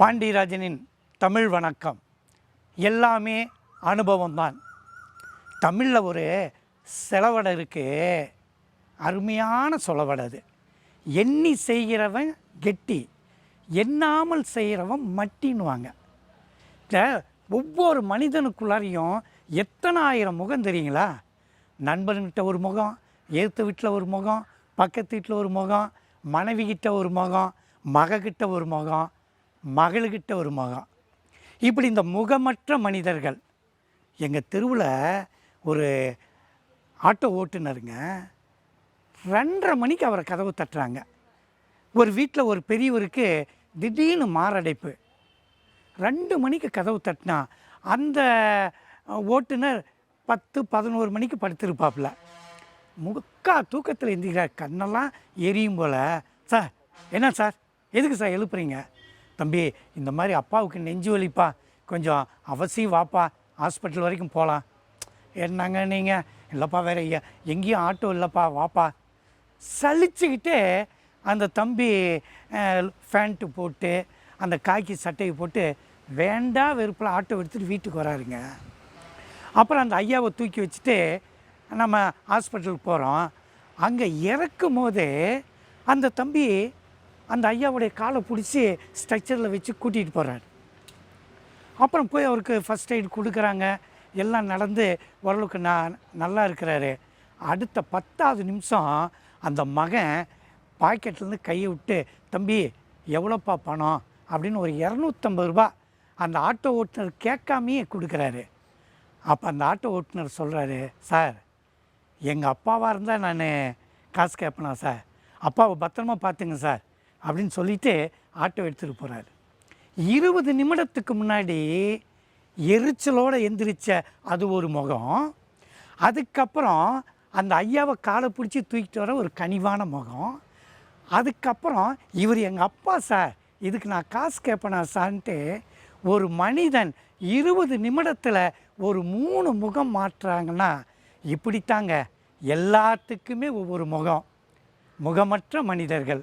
பாண்டியராஜனின் தமிழ் வணக்கம் எல்லாமே அனுபவம்தான். தமிழில் ஒரு செலவடை இருக்கு. அருமையான சொலவடை அது. எண்ணி செய்கிறவன் கெட்டி எண்ணாமல் செய்கிறவன் மட்டின்னுவாங்க. இந்த ஒவ்வொரு மனிதனுக்குள்ளாரையும் எத்தனை ஆயிரம் முகம் தெரியுங்களா? நண்பன்கிட்ட ஒரு முகம் ஏற்ற வீட்டில் ஒரு முகம் பக்கத்து வீட்டில் ஒரு முகம் மனைவிக்கிட்ட ஒரு முகம் மகக்கிட்ட ஒரு முகம் மகள்கிட்ட ஒரு முகம். இப்படி இந்த முகமற்ற மனிதர்கள் எங்கள் தெருவில் ஒரு ஆட்டோ ஓட்டுநருங்க ரெண்டரை மணிக்கு அவரை கதவு தட்டுறாங்க. ஒரு வீட்டில் ஒரு பெரியவருக்கு திடீர்னு மாரடைப்பு. ரெண்டு மணிக்கு கதவு தட்டினா அந்த ஓட்டுநர் பத்து பதினோரு மணிக்கு படுத்திருப்பாப்புல. முக்கா தூக்கத்தில் எந்திக்கிறார் கண்ணெல்லாம் எரியும் போல். சார் என்ன சார்? எதுக்கு சார் எழுப்புறீங்க? தம்பி இந்த மாதிரி அப்பாவுக்கு நெஞ்சு வலிப்பா. கொஞ்சம் அவசியம் வாப்பா ஹாஸ்பிட்டல் வரைக்கும் போகலாம் என்னங்க நீங்கள் இல்லைப்பா வேற எ- எங்கேயும் ஆட்டோ இல்லைப்பா வாப்பா. சலிச்சுக்கிட்டே அந்த தம்பி ஃபேண்ட்டு போட்டு அந்த காக்கி சட்டையை போட்டு வேண்டா வெறுப்பில் ஆட்டோ எடுத்துகிட்டு வீட்டுக்கு வராருங்க. அப்புறம் அந்த ஐயாவை தூக்கி வச்சுட்டு நம்ம ஹாஸ்பிட்டலுக்கு போகிறோம் அங்கே இறக்கும் போதே அந்த தம்பி அந்த ஐயாவுடைய காலை பிடிச்சி ஸ்ட்ரக்சரில் வச்சு கூட்டிகிட்டு போகிறாரு அப்புறம் போய் அவருக்கு ஃபஸ்ட் எய்ட் கொடுக்குறாங்க. எல்லாம் நடந்து ஓரளவுக்கு நான் நல்லா இருக்கிறாரு. அடுத்த பத்தாவது நிமிஷம் அந்த மகன் பாக்கெட்லேருந்து கையை விட்டு தம்பி எவ்வளோப்பா பணம்? அப்படின்னு ஒரு இரநூத்தம்பது ரூபா அந்த ஆட்டோ ஓட்டுநர் கேட்காமையே கொடுக்குறாரு. அப்போ அந்த ஆட்டோ ஓட்டுநர் சொல்கிறாரு சார் எங்கள் அப்பாவாக இருந்தால் நான் காசு கேட்பேனா சார்? அப்பாவை பத்திரமா பார்த்துங்க சார். அப்படின்னு சொல்லிட்டு ஆட்டோ எடுத்துகிட்டு போகிறாரு இருபது நிமிடத்துக்கு முன்னாடி எரிச்சலோடு எந்திரிச்ச அது ஒரு முகம். அதுக்கப்புறம் அந்த ஐயாவை காலை பிடிச்சி தூக்கிட்டு வர ஒரு கனிவான முகம். அதுக்கப்புறம் இவர் எங்கள் அப்பா சார் இதுக்கு நான் காசு கேட்பேனா சார்ன்ட்டு ஒரு மனிதன் இருபது நிமிடத்தில் ஒரு மூணு முகம் மாற்றுறாங்கன்னா இப்படித்தாங்க. எல்லாத்துக்குமே ஒவ்வொரு முகம். முகமற்ற மனிதர்கள்.